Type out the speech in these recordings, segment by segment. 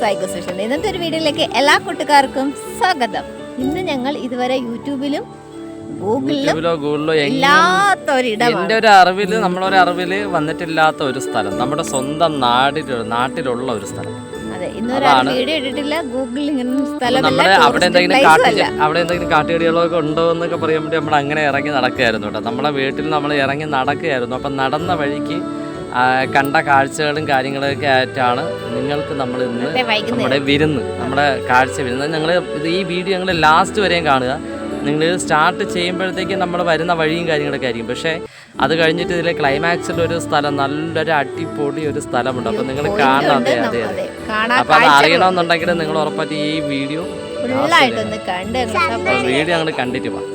Psycho social ഇന്നത്തെ ഒരു വീഡിയോയിലേക്ക് എല്ലാ കൂട്ടുകാർക്കും സ്വാഗതം. ഇന്ന് ഞങ്ങൾ ഇതുവരെ യൂട്യൂബിലും ഗൂഗിളിലും ഗൂഗിളിലോ എന്റെ ഒരു അറിവിൽ നമ്മളൊരു അറിവിൽ വന്നിട്ടില്ലാത്ത ഒരു സ്ഥലം. നമ്മുടെ സ്വന്തം നാടിൽ നാട്ടിലുള്ള ഒരു സ്ഥലം. നമ്മുടെ അവിടെ എന്തെങ്കിലും അവിടെ എന്തെങ്കിലും കാട്ടുകടികളൊക്കെ ഉണ്ടോ എന്നൊക്കെ പറയാൻ വേണ്ടി നമ്മൾ അങ്ങനെ ഇറങ്ങി നടക്കുകയായിരുന്നു കേട്ടോ. നമ്മുടെ വീട്ടിൽ നമ്മൾ ഇറങ്ങി നടക്കുകയായിരുന്നു. അപ്പം നടന്ന വഴിക്ക് കണ്ട കാഴ്ചകളും കാര്യങ്ങളൊക്കെ ആയിട്ടാണ് നിങ്ങൾക്ക് നമ്മൾ ഇന്ന് നമ്മുടെ വിരുന്ന് നമ്മുടെ കാഴ്ച വിരുന്ന്. ഞങ്ങൾ ഇത് ഈ വീഡിയോ ഞങ്ങൾ ലാസ്റ്റ് വരെയും കാണുക. നിങ്ങൾ സ്റ്റാർട്ട് ചെയ്യുമ്പോഴത്തേക്കും നമ്മൾ വരുന്ന വഴിയും കാര്യങ്ങളൊക്കെ ആയിരിക്കും. പക്ഷേ അത് കഴിഞ്ഞിട്ട് ഇതിലെ ക്ലൈമാക്സിൽ ഒരു സ്ഥലം നല്ലൊരു അടിപൊളി ഒരു സ്ഥലമുണ്ട്. അപ്പം നിങ്ങൾ കാണണം അതെ അതെ അതെ. അപ്പം അത് അറിയണമെന്നുണ്ടെങ്കിൽ നിങ്ങൾ ഉറപ്പായിട്ട് ഈ വീഡിയോ വീഡിയോ ഞങ്ങൾ കണ്ടിട്ട് പോകാം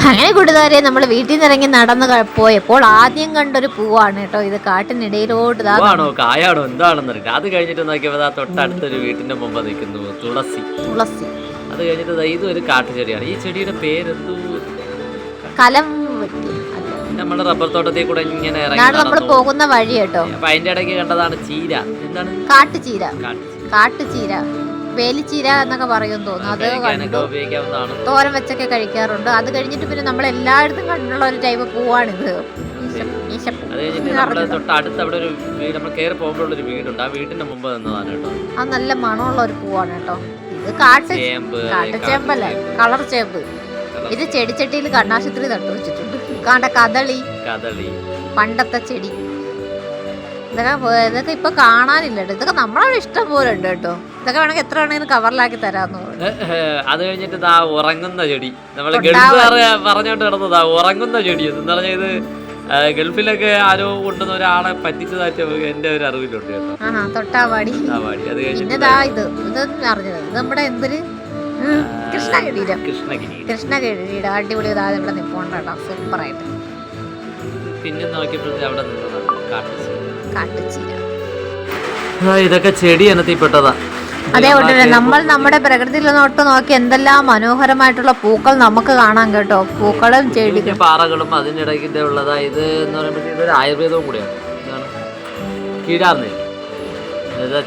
അങ്ങനെ കൂട്ടുകാരെ നമ്മൾ വീട്ടിൽ നിന്ന് ഇറങ്ങി നടന്ന് പോയപ്പോൾ ആദ്യം കണ്ടൊരു പൂവാണ് കേട്ടോ. ഇത് കാട്ടിനിടയിലോട്ട് ഇതാ ആണോ കായാണോ എന്താണെന്ന് അറിയില്ല അത് കഴിഞ്ഞിട്ട് നോക്കിയപ്പോൾ തൊട്ടടുത്തൊരു വീട്ടിന്റെ മുമ്പ് നിൽക്കുന്നു തുളസി. തുളസി. അത് കഴിഞ്ഞിട്ട് ദാ ഒരു കാട്ടുചെടിയാണ്. ഈ ചെടിയുടെ പേരെന്തോ? കലം. നമ്മുടെ റബ്ബർ തോട്ടത്തിൽ കൂടെ ഇങ്ങനെ നമ്മൾ പോകുന്ന വഴി കേട്ടോ. അപ്പൊ അതിന്റെ ഇടയ്ക്ക് കണ്ടതാണ് ചീര. എന്താണ്? കാട്ടുചീര. കാട്ടുചീര. വേലിച്ചീര എന്നൊക്കെ പറയും തോന്നുന്നു. അത് തോരം കണ്ടു. തോരൻ വെച്ചൊക്കെ കഴിക്കാറുണ്ട്. അത് കഴിഞ്ഞിട്ട് പിന്നെ നമ്മൾ എല്ലായിടത്തും കണ്ടുള്ള ഒരു ടൈപ്പ് പൂവാണിത്. അത് നല്ല മണമുള്ള ഒരു പൂവാണ് കേട്ടോ. ഇത് കാട്ട് കാട്ടുചേമ്പല്ലേ കളർ ചേമ്പ്. ഇത് ചെടിച്ചട്ടിയിൽ കണ്ണാശുപത്രി നട്ടു വെച്ചിട്ടുണ്ട്. കാണ്ട കദളി. കദളി. പണ്ടത്തെ ചെടി. ഇതൊക്കെ ഇതൊക്കെ ഇപ്പൊ കാണാനില്ല കേട്ടോ. ഇതൊക്കെ നമ്മളവിടെ ഇഷ്ടം പോലെ ഉണ്ട് കേട്ടോ. ഇതൊക്കെ വേണമെങ്കിൽ എത്ര വേണമെങ്കിലും കവറിലാക്കി തരാന്ന് അത് കഴിഞ്ഞിട്ട് ഇതാ ഉറങ്ങുന്ന ചെടി. നമ്മൾ. ഗൾഫ് പറഞ്ഞോണ്ട് കിടന്നതാ ഉറങ്ങുന്ന ചെടി എന്ന് പറഞ്ഞാൽ ഇത് ഗൾഫിലൊക്കെ ആരോ കൊണ്ടുവന്ന ഒരാളെ പറ്റിച്ചതായിട്ട് എന്റെ ഒരു അറിവിലുണ്ട് കേട്ടോ. തൊട്ടാവാടി. അത് കഴിഞ്ഞിട്ട് നമ്മുടെ എന്തൊരു അടിപൊളി ഇവിടെ നിപ്പോണ്ട് കേട്ടോ. സൂപ്പറായിട്ട്. പിന്നെ നോക്കിയപ്പോഴത്തെ അവിടെ കാട്ടുചീര. ഇതൊക്കെ ചെടി ഇനത്തിൽപ്പെട്ടതാ അതേപോലെ തന്നെ നമ്മൾ നമ്മുടെ പ്രകൃതിയിൽ നോട്ട് നോക്കി എന്തെല്ലാം മനോഹരമായിട്ടുള്ള പൂക്കൾ നമുക്ക് കാണാം കേട്ടോ. പൂക്കളും ചെടികളും പാറകളും അതിനിടയ്ക്ക് ഉള്ളതാ ഇത് എന്ന് പറയുമ്പോഴത്തേക്ക് ഇതൊരു ആയുർവേദവും കൂടിയാണ്. കീഴാർന്നേ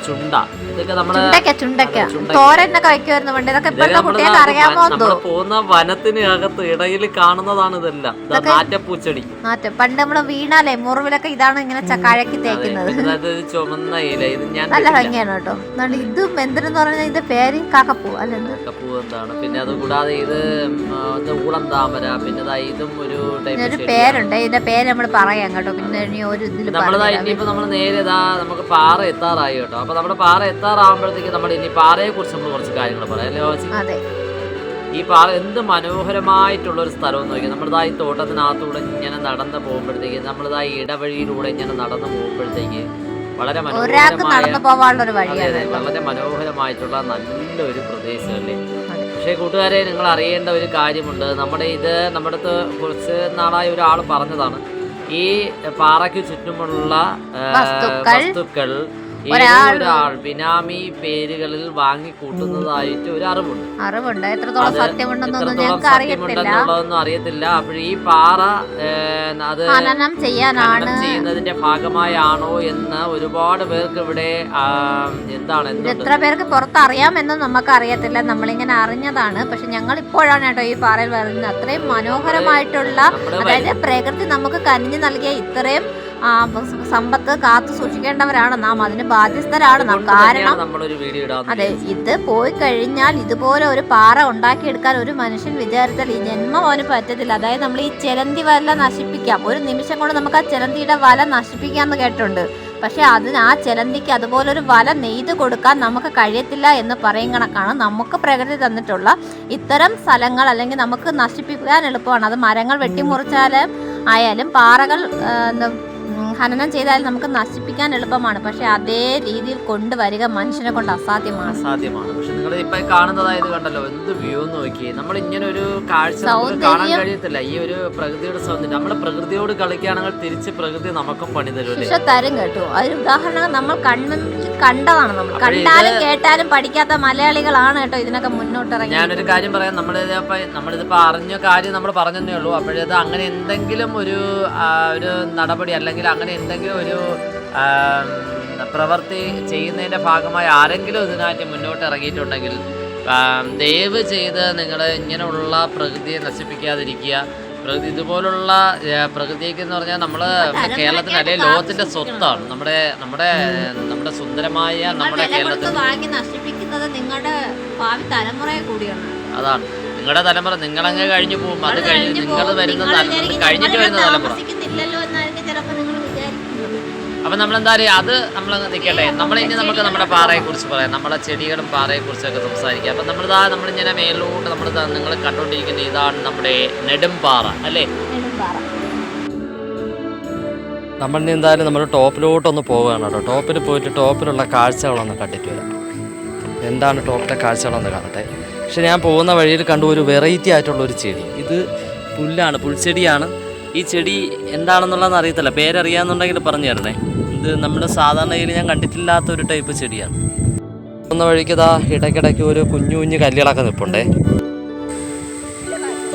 ചുണ്ട. ഇതൊക്കെ നമ്മുടെ ചുണ്ടക്ക. തോരനൊക്കെ കഴിക്കുമായിരുന്നു പണ്ട്. ഇതൊക്കെ ഇപ്പോഴത്തെ കുട്ടികൾക്ക് അറിയാമോ നമ്മൾ പോകുന്ന വനത്തിന് അകത്ത് ഇടയിൽ കാണുന്നതാണ് ഇതെല്ലാം. ഇതാ നാറ്റപ്പൂച്ചെടി. നാറ്റ. പണ്ട് നമ്മൾ വീണാലേ മുറിവിലൊക്കെ ഇതാണ് ഇങ്ങനെ കഴക്കി തേക്കുന്നത്. ചുമന്ന ഇല. ഇത് ഞാൻ നല്ല. ഭംഗിയാണ് കേട്ടോ. ഇതും എന്തിനെന്ന് പറഞ്ഞാൽ ഇതിന്റെ പേര് കാക്കപ്പൂ അല്ല കാക്കപ്പൂ കപ്പൂ എന്താണ്. പിന്നെ അത് കൂടാതെ ഇത് ഊളം താമര. പിന്നെ ഇതും ഒരു ഇതിനൊരു പേരുണ്ട്. ഇതിന്റെ പേര് നമ്മൾ പറയാം കേട്ടോ. പിന്നെ ഒരു ഇതിൽ നമ്മളതാ ഇനിയിപ്പോ നമ്മൾ നേരെ നമുക്ക് പാറ എത്താറായി കേട്ടോ. അപ്പൊ നമ്മുടെ പാറ എത്താറാകുമ്പോഴത്തേക്ക് നമ്മൾ ഇനി പാറയെ കുറിച്ച് നമ്മൾ കുറച്ച് കാര്യങ്ങൾ പറയാം. അല്ലേ ഈ പാറ എന്ത് മനോഹരമായിട്ടുള്ള ഒരു സ്ഥലം എന്ന് നോക്കി നമ്മളിതാ ഈ തോട്ടത്തിനകത്തൂടെ ഇങ്ങനെ നടന്നു പോകുമ്പോഴത്തേക്ക് നമ്മളിതാ ഈ ഇടവഴിയിലൂടെ ഇങ്ങനെ നടന്നു പോകുമ്പോഴത്തേക്ക് വളരെ മനോഹരമായ വളരെ മനോഹരമായിട്ടുള്ള നല്ലൊരു പ്രദേശമല്ലേ. പക്ഷേ കൂട്ടുകാരെ നിങ്ങൾ അറിയേണ്ട ഒരു കാര്യമുണ്ട്. നമ്മുടെ ഇത് നമ്മുടെ അടുത്ത് കുറച്ച് നാളായി ഒരാൾ പറഞ്ഞതാണ്. ഈ പാറയ്ക്ക് ചുറ്റുമുള്ള വസ്തുക്കൾ ഒരാൾ- ബിനാമി പേരുകളിൽ വാങ്ങി കൂട്ടുന്നതായിട്ട് ഒരു അറിവുണ്ട്. അറിവുണ്ട്. എത്രത്തോളം സത്യമുണ്ടെന്നൊന്നും ഞങ്ങൾക്ക് അറിയത്തില്ല. അറിയത്തില്ല. അപ്പോൾ ഈ പാറ അത് ഖനനം ചെയ്യാനാണ് ചെയ്യുന്നതിന്റെ ഭാഗമായാണോ എന്ന് ഒരുപാട് പേർക്ക് ഇവിടെ എന്താണ് എത്ര പേർക്ക് പുറത്തറിയാമെന്ന് നമുക്ക് അറിയത്തില്ല നമ്മളിങ്ങനെ അറിഞ്ഞതാണ്. പക്ഷെ ഞങ്ങൾ ഇപ്പോഴാണ് കേട്ടോ ഈ പാറയിൽ വരുന്നത്. അത്രയും മനോഹരമായിട്ടുള്ള അതായത് പ്രകൃതി നമുക്ക് കനിഞ്ഞു നൽകിയ ഇത്രയും സമ്പത്ത് കാത്തു സൂക്ഷിക്കേണ്ടവരാണ് നാം. അതിന് ബാധ്യസ്ഥരാണ് നാം. കാരണം അതെ ഇത് പോയി കഴിഞ്ഞാൽ ഇതുപോലെ ഒരു പാറ ഉണ്ടാക്കിയെടുക്കാൻ ഒരു മനുഷ്യൻ വിചാരിച്ചാൽ ഈ ജന്മം അവന് പറ്റത്തില്ല. അതായത് നമ്മൾ ഈ ചെലന്തി വല നശിപ്പിക്കാം. ഒരു നിമിഷം കൊണ്ട് നമുക്ക് ആ ചിലന്തിയുടെ വല നശിപ്പിക്കാമെന്ന് കേട്ടിട്ടുണ്ട്. പക്ഷെ അതിന് ആ ചെലന്തിക്ക് അതുപോലെ ഒരു വല നെയ്ത് കൊടുക്കാൻ നമുക്ക് കഴിയത്തില്ല എന്ന് പറയും കണക്കാണ് നമുക്ക് പ്രകൃതി തന്നിട്ടുള്ള ഇത്തരം സ്ഥലങ്ങൾ അല്ലെങ്കിൽ നമുക്ക് നശിപ്പിക്കാൻ എളുപ്പമാണ്. അത് മരങ്ങൾ വെട്ടിമുറിച്ചാൽ ആയാലും പാറകൾ ഖനനം ചെയ്താൽ നമുക്ക് നശിപ്പിക്കാൻ എളുപ്പമാണ്. പക്ഷെ അതേ രീതിയിൽ കൊണ്ടുവരിക മനുഷ്യനെ കൊണ്ട് അസാധ്യമാണ്. അസാധ്യമാണ്. പക്ഷെ നിങ്ങൾ ഇപ്പൊ കാണുന്നതായത് കണ്ടല്ലോ എന്ത് വ്യൂ നോക്കി നമ്മൾ ഇങ്ങനെ ഒരു കാഴ്ച നമുക്ക് കാണാൻ. കഴിയത്തില്ല. ഈ ഒരു പ്രകൃതിയുടെ സൗന്ദര്യം. നമ്മുടെ പ്രകൃതിയോട് കളിക്കുകയാണെങ്കിൽ തിരിച്ച് പ്രകൃതി നമുക്കും പണി തരും തരും കേട്ടോ. അതിന് ഉദാഹരണം നമ്മൾ കണ്ണിൽ കണ്ടതാണ് നമ്മൾ. കണ്ടാലും കേട്ടാലും പഠിക്കാത്ത മലയാളികളാണ് കേട്ടോ ഇതിനൊക്കെ മുന്നോട്ട് മുന്നോട്ടിറങ്ങി ഞാനൊരു കാര്യം പറയാം. നമ്മളിതിപ്പോ നമ്മളിതിപ്പോ അറിഞ്ഞ കാര്യം നമ്മൾ പറഞ്ഞതേ ഉള്ളൂ. അപ്പോഴത് അങ്ങനെ എന്തെങ്കിലും ഒരു ഒരു നടപടി അല്ലെങ്കിൽ അങ്ങനെ എന്തെങ്കിലും ഒരു പ്രവൃത്തി ചെയ്യുന്നതിന്റെ ഭാഗമായി ആരെങ്കിലും ഇതിനായിട്ട് മുന്നോട്ട് ഇറങ്ങിയിട്ടുണ്ടെങ്കിൽ ദയവ് ചെയ്ത് നിങ്ങൾ ഇങ്ങനെയുള്ള പ്രകൃതിയെ നശിപ്പിക്കാതിരിക്കുക. ഇതുപോലുള്ള ഏ, പ്രകൃതിയൊക്കെ എന്ന് പറഞ്ഞാൽ നമ്മൾ കേരളത്തിന് അല്ലെങ്കിൽ ലോകത്തിന്റെ സ്വത്താണ്. നമ്മുടെ നമ്മുടെ നമ്മുടെ സുന്ദരമായ നമ്മുടെ കേരളത്തിൽ. വാങ്ങി നശിപ്പിക്കുന്നത് നിങ്ങളുടെ ഭാവി തലമുറയെ കൂടിയാണ്. അതാണ്. നിങ്ങളുടെ തലമുറ നിങ്ങളങ്ങ് കഴിഞ്ഞു പോകും. അത് കഴിഞ്ഞ് നിങ്ങൾ വരുന്ന തലമുറ കഴിഞ്ഞിട്ട് വരുന്ന തലമുറ. അപ്പം നമ്മളെന്താ പറയുക അത് നമ്മൾ നിൽക്കട്ടെ നമ്മളിനി നമുക്ക് നമ്മുടെ പാറയെ കുറിച്ച് പറയാം. നമ്മുടെ ചെടികളും പാറയെ കുറിച്ചൊക്കെ സംസാരിക്കാം. അപ്പം നമ്മളിതാ നമ്മളിങ്ങനെ മേലോട്ട് നമ്മൾ നിങ്ങൾ കണ്ടുകൊണ്ടിരിക്കുന്ന ഇതാണ് നമ്മുടെ നെടുംപാറ അല്ലേ? ഇനി എന്തായാലും നമ്മൾ ടോപ്പിലോട്ടൊന്ന് പോവുകയാണ് കേട്ടോ. ടോപ്പിൽ പോയിട്ട് ടോപ്പിലുള്ള കാഴ്ചകളൊന്ന് കണ്ടിട്ട് വരാം. എന്താണ് ടോപ്പിലെ കാഴ്ചകളൊന്ന് കാണട്ടെ. പക്ഷെ ഞാൻ പോകുന്ന വഴിയിൽ കണ്ടു ഒരു വെറൈറ്റി ആയിട്ടുള്ള ഒരു ചെടി. ഇത് പുല്ലാണ് പുൽച്ചെടിയാണ്. ഈ ചെടി എന്താണെന്നുള്ളതെന്ന് അറിയത്തില്ല. പേരറിയാന്നുണ്ടെങ്കിൽ പറഞ്ഞു തരണേ. ഇത് നമ്മുടെ സാധാരണയിൽ ഞാൻ കണ്ടിട്ടില്ലാത്ത ഒരു ടൈപ്പ് ചെടിയാണ്. പോകുന്ന വഴിക്ക് ഇതാ ഇടയ്ക്കിടയ്ക്ക് ഒരു കുഞ്ഞു കുഞ്ഞു കല്ലുകളൊക്കെ നിൽപ്പുണ്ടേ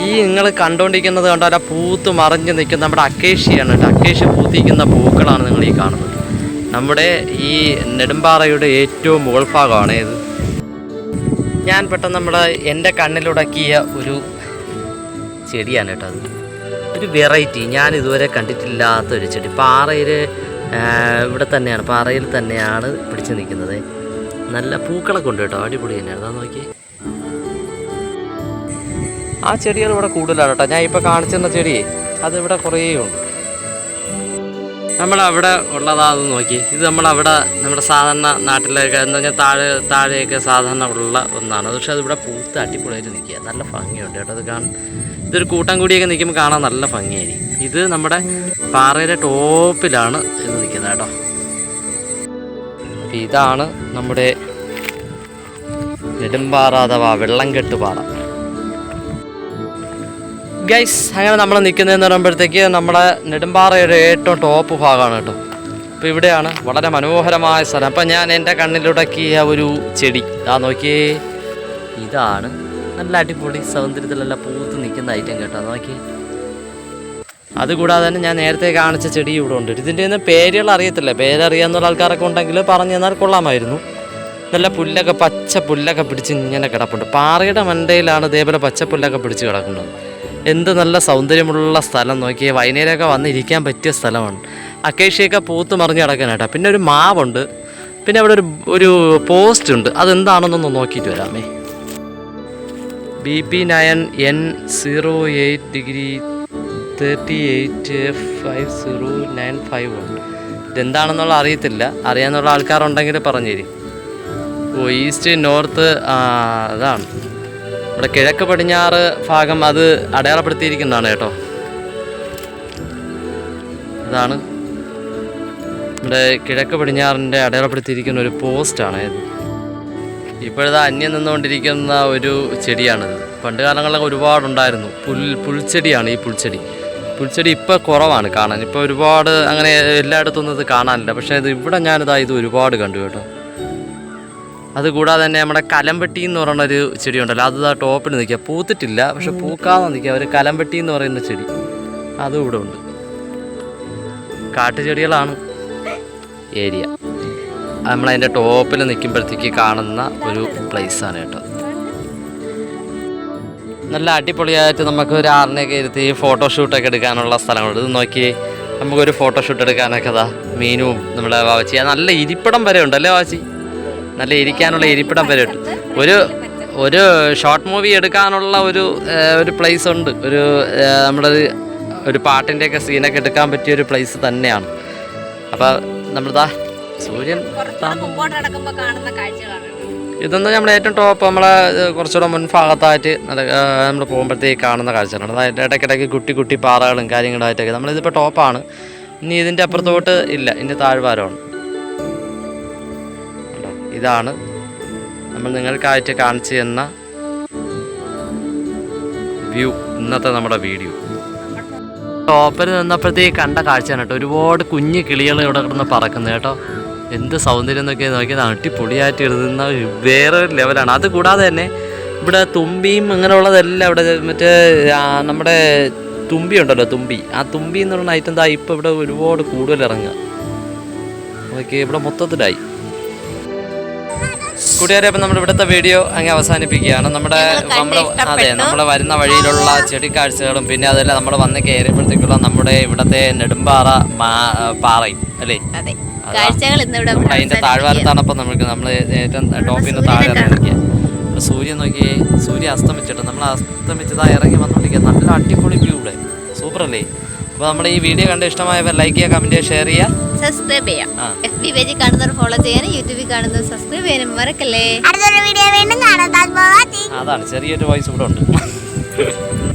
ഈ നിങ്ങൾ കണ്ടുകൊണ്ടിരിക്കുന്നത് കണ്ടാൽ ആ പൂത്ത് മറിഞ്ഞ് നിൽക്കുന്ന നമ്മുടെ അക്കേഷ്യയാണ് കേട്ടോ. അക്കേഷ്യ പൂത്തിരിക്കുന്ന പൂക്കളാണ് നിങ്ങൾ ഈ കാണുന്നത്. നമ്മുടെ ഈ നെടുമ്പാറയുടെ ഏറ്റവും മുകൾ ഭാഗമാണ് ഇത്. ഞാൻ പെട്ടെന്ന് നമ്മുടെ എന്റെ കണ്ണിലുടക്കിയ ഒരു ചെടിയാണ് കേട്ടോ അത്. ഒരു വെറൈറ്റി ഞാൻ ഇതുവരെ കണ്ടിട്ടില്ലാത്ത ഒരു ചെടി. പാറയിൽ ഇവിടെ തന്നെയാണ് പാറയിൽ തന്നെയാണ് പിടിച്ച് നിൽക്കുന്നത്. നല്ല പൂക്കളൊക്കെ ഉണ്ട് കേട്ടോ അടിപൊളി തന്നെയാണ്. അതാ നോക്കി ആ ചെടികൾ ഇവിടെ കൂടുതലാണ് കേട്ടോ. ഞാൻ ഇപ്പോൾ കാണിച്ചെന്ന ചെടി അതിവിടെ കുറേ ഉണ്ട്. നമ്മളവിടെ ഉള്ളതാന്ന് നോക്കി. ഇത് നമ്മളവിടെ നമ്മുടെ സാധാരണ നാട്ടിലൊക്കെ എന്ന് പറഞ്ഞാൽ താഴെ താഴെയൊക്കെ സാധാരണ ഉള്ള ഒന്നാണ്. പക്ഷെ അതിവിടെ പൂത്ത് അടിപൊളിയായിട്ട് നിൽക്കുക നല്ല ഭംഗിയുണ്ട് കേട്ടോ അത് കാണാൻ. ഇതൊരു കൂട്ടം കൂടിയൊക്കെ നിൽക്കുമ്പോൾ കാണാൻ നല്ല ഭംഗിയായിരിക്കും. ഇത് നമ്മുടെ പാറയുടെ ടോപ്പിലാണ് ഇത് നിൽക്കുന്നത് കേട്ടോ. ഇതാണ് നമ്മുടെ നെടുമ്പാറ അഥവാ വെള്ളംകെട്ട് പാറ. ഗൈസ് അങ്ങനെ നമ്മൾ നിൽക്കുന്നതെന്ന് പറയുമ്പോഴത്തേക്ക് നമ്മുടെ നെടുമ്പാറയുടെ ഏറ്റവും ടോപ്പ് ഭാഗമാണ് കേട്ടോ. അപ്പോൾ ഇവിടെയാണ് വളരെ മനോഹരമായ സ്ഥലം. അപ്പം ഞാൻ എന്റെ കണ്ണിലുടക്കിയ ഒരു ചെടി. ആ നോക്കിയേ. ഇതാണ് നല്ല അടിപൊളി സൗന്ദര്യത്തിലെല്ലാം പൂത്ത് നിൽക്കുന്ന ഐറ്റം കേട്ടോ. നോക്കി. അതുകൂടാതെ തന്നെ ഞാൻ നേരത്തെ കാണിച്ച ചെടി ഇവിടെ ഉണ്ട്. ഇതിന്റെ ഒന്നും പേരുകൾ അറിയത്തില്ല. പേരറിയാവുന്ന ആൾക്കാരൊക്കെ ഉണ്ടെങ്കിൽ പറഞ്ഞു തന്നാൽ കൊള്ളാമായിരുന്നു. നല്ല പുല്ലൊക്കെ പച്ച പുല്ലൊക്കെ പിടിച്ച് ഇങ്ങനെ കിടപ്പുണ്ട്. പാറയുടെ മണ്ടയിലാണ് ഇതേപോലെ പച്ച പുല്ലൊക്കെ പിടിച്ച് കിടക്കുന്നത്. എന്ത് നല്ല സൗന്ദര്യമുള്ള സ്ഥലം നോക്കിയേ. വൈകുന്നേരമൊക്കെ വന്നിരിക്കാൻ പറ്റിയ സ്ഥലമാണ്. അക്കേഷ്യയൊക്കെ പൂത്ത് മറിഞ്ഞ് കിടക്കാനായിട്ടാ. പിന്നെ ഒരു മാവുണ്ട്. പിന്നെ അവിടെ ഒരു ഒരു പോസ്റ്റ് ഉണ്ട്. അതെന്താണെന്നൊന്ന് നോക്കിയിട്ട് വരാമേ. B P nine N zero eight degree thirty eight five zero nine five one. ഇതെന്താണെന്നുള്ള അറിയത്തില്ല. അറിയാമെന്നുള്ള ആൾക്കാരുണ്ടെങ്കിൽ പറഞ്ഞു തരും ഓ ഈസ്റ്റ് നോർത്ത് അതാണ്. ഇവിടെ കിഴക്ക് പടിഞ്ഞാറ് ഭാഗം അത് അടയാളപ്പെടുത്തിയിരിക്കുന്നതാണ് കേട്ടോ. ഇതാണ്. ഇവിടെ കിഴക്ക് പടിഞ്ഞാറിന്റെ അടയാളപ്പെടുത്തിയിരിക്കുന്ന ഒരു പോസ്റ്റാണ് ഇത്. ഇപ്പോഴത്തെ അന്യം നിന്നുകൊണ്ടിരിക്കുന്ന ഒരു ചെടിയാണിത് പണ്ട് കാലങ്ങളിലൊക്കെ ഒരുപാടുണ്ടായിരുന്നു. പുൽ പുൽച്ചെടിയാണ് ഈ പുൽച്ചെടി. പുൽച്ചെടി ഇപ്പോൾ കുറവാണ് കാണാൻ. ഇപ്പോൾ ഒരുപാട് അങ്ങനെ എല്ലായിടത്തൊന്നും ഇത് കാണാനില്ല. പക്ഷേ ഇത് ഇവിടെ ഞാനിതാ ഇത് ഒരുപാട് കണ്ടു കേട്ടോ. അതുകൂടാതെ തന്നെ നമ്മുടെ കലമ്പെട്ടി എന്ന് പറയുന്ന ഒരു ചെടി ഉണ്ടല്ലോ അത് ആ ടോപ്പിൽ നിൽക്കുക. പൂത്തിട്ടില്ല പക്ഷെ പൂക്കാതെ നിൽക്കുക. ഒരു കലമ്പെട്ടി എന്ന് പറയുന്ന ചെടി. അതും ഇവിടെ ഉണ്ട്. കാട്ടുചെടികളാണ്. ഏരിയ. നമ്മളതിന്റെ ടോപ്പിൽ നിൽക്കുമ്പോഴത്തേക്ക് കാണുന്ന ഒരു പ്ലേസാണ് കേട്ടോ. നല്ല അടിപൊളിയായിട്ട് നമുക്ക് ഒരു ആറിനെയൊക്കെ ഇരുത്തി ഫോട്ടോഷൂട്ടൊക്കെ എടുക്കാനുള്ള സ്ഥലങ്ങളുണ്ട്. ഇത് നോക്കി നമുക്കൊരു ഫോട്ടോഷൂട്ട് എടുക്കാനൊക്കെ അതാ മീനും നമ്മുടെ വാവച്ചി. നല്ല ഇരിപ്പിടം വരെ ഉണ്ട് ഉണ്ടല്ലേ വാവച്ചി? നല്ല ഇരിക്കാനുള്ള ഇരിപ്പിടം വരെ ഉണ്ട്. ഒരു ഒരു ഷോർട്ട് മൂവി എടുക്കാനുള്ള ഒരു ഒരു പ്ലേസ് ഉണ്ട്. ഒരു നമ്മുടെ ഒരു പാട്ടിന്റെയൊക്കെ സീനൊക്കെ എടുക്കാൻ പറ്റിയ ഒരു പ്ലേസ് തന്നെയാണ്. അപ്പോൾ നമ്മളിതാ സൂര്യൻ മുമ്പോട്ട് നടക്കുമ്പോൾ കാണുന്ന കാഴ്ചകളാണ് ഇതൊന്നും നമ്മുടെ ഏറ്റവും ടോപ്പ് നമ്മളെ കുറച്ചുകൂടെ മുൻഭാഗത്തായിട്ട് നമ്മൾ പോകുമ്പോഴത്തേക്ക് കാണുന്ന കാഴ്ചകളാണ്. അതായത് ഇടയ്ക്കിടയ്ക്ക് കുട്ടി കുട്ടി പാറകളും കാര്യങ്ങളായിട്ടൊക്കെ നമ്മളിതിപ്പോൾ ടോപ്പാണ് ഇനി ഇതിന്റെ അപ്പുറത്തോട്ട് ഇല്ല ഇതിന്റെ താഴ്വാരമാണ്. ഇതാണ് നമ്മൾ നിങ്ങൾക്കായിട്ട് കാണിച്ചു തന്ന വ്യൂ ഇന്നത്തെ നമ്മുടെ വീഡിയോ. ടോപ്പിൽ നിന്നപ്പോഴത്തേക്ക് കണ്ട കാഴ്ചയാണ് കേട്ടോ. ഒരുപാട് കുഞ്ഞു കിളികൾ ഇവിടെ കിടന്ന് പറക്കുന്നത് കേട്ടോ. എന്ത് സൗന്ദര്യം എന്നൊക്കെ നോക്കിയത് അടിപൊളിയായിട്ട് എഴുതുന്ന വേറെ ഒരു ലെവലാണ് അത് കൂടാതെ തന്നെ ഇവിടെ തുമ്പിയും അങ്ങനെയുള്ളതെല്ലാം ഇവിടെ മറ്റേ നമ്മുടെ തുമ്പി ഉണ്ടല്ലോ തുമ്പി. ആ തുമ്പി എന്ന് പറയുന്ന ഐറ്റം എന്താ ഇപ്പോൾ ഇവിടെ ഒരുപാട് കൂടുതൽ ഇറങ്ങുക. ഓക്കെ ഇവിടെ മൊത്തത്തിലായി. കൂട്ടുകാരെ അപ്പം നമ്മുടെ ഇവിടുത്തെ വീഡിയോ അങ്ങ് അവസാനിപ്പിക്കുകയാണ്. നമ്മുടെ നമ്മുടെ അതെ നമ്മൾ വരുന്ന വഴിയിലുള്ള ചെടിക്കാഴ്ചകളും പിന്നെ അതല്ല നമ്മൾ വന്ന് കയറിയപ്പോഴത്തേക്കുള്ള നമ്മുടെ ഇവിടുത്തെ നെടുമ്പാറ പാറയും അല്ലേ? അതെ. കാഴ്ചകൾ ഇന്നിവിടെ നമ്മൾ അതിന്റെ താഴ്വാരത്താണ് അപ്പം നമുക്ക് നമ്മൾ ഏറ്റവും ടോപ്പിന്റെ താഴെ ഇറങ്ങിയ സൂര്യൻ നോക്കി സൂര്യൻ അസ്തമിച്ചിട്ട് നമ്മൾ അസ്തമിച്ചതാ ഇറങ്ങി വന്നോണ്ടിരിക്കുക നല്ല അടിപൊളി വ്യൂ ഇവിടെ. സൂപ്പർ അല്ലേ? അപ്പോൾ നമ്മുടെ ഈ വീഡിയോ കണ്ട് ഇഷ്ടമായവർ ലൈക്ക് ചെയ്യുക കമന്റ് ചെയ്യുക ഷെയർ ചെയ്യുക. സബ്സ്ക്രൈബ് ചെയ്യാം. എഫ് ബി പേജിൽ കാണുന്നവർ ഫോളോ ചെയ്യാനും യൂട്യൂബിൽ കാണുന്നവർ സബ്സ്ക്രൈബ് ചെയ്യാനും മറക്കല്ലേ? അടുത്തൊരു വീഡിയോ വീണ്ടും കാണാം. അതാണ് ചെറിയൊരു വോയിസ് ഇവിടെ ഉണ്ട്.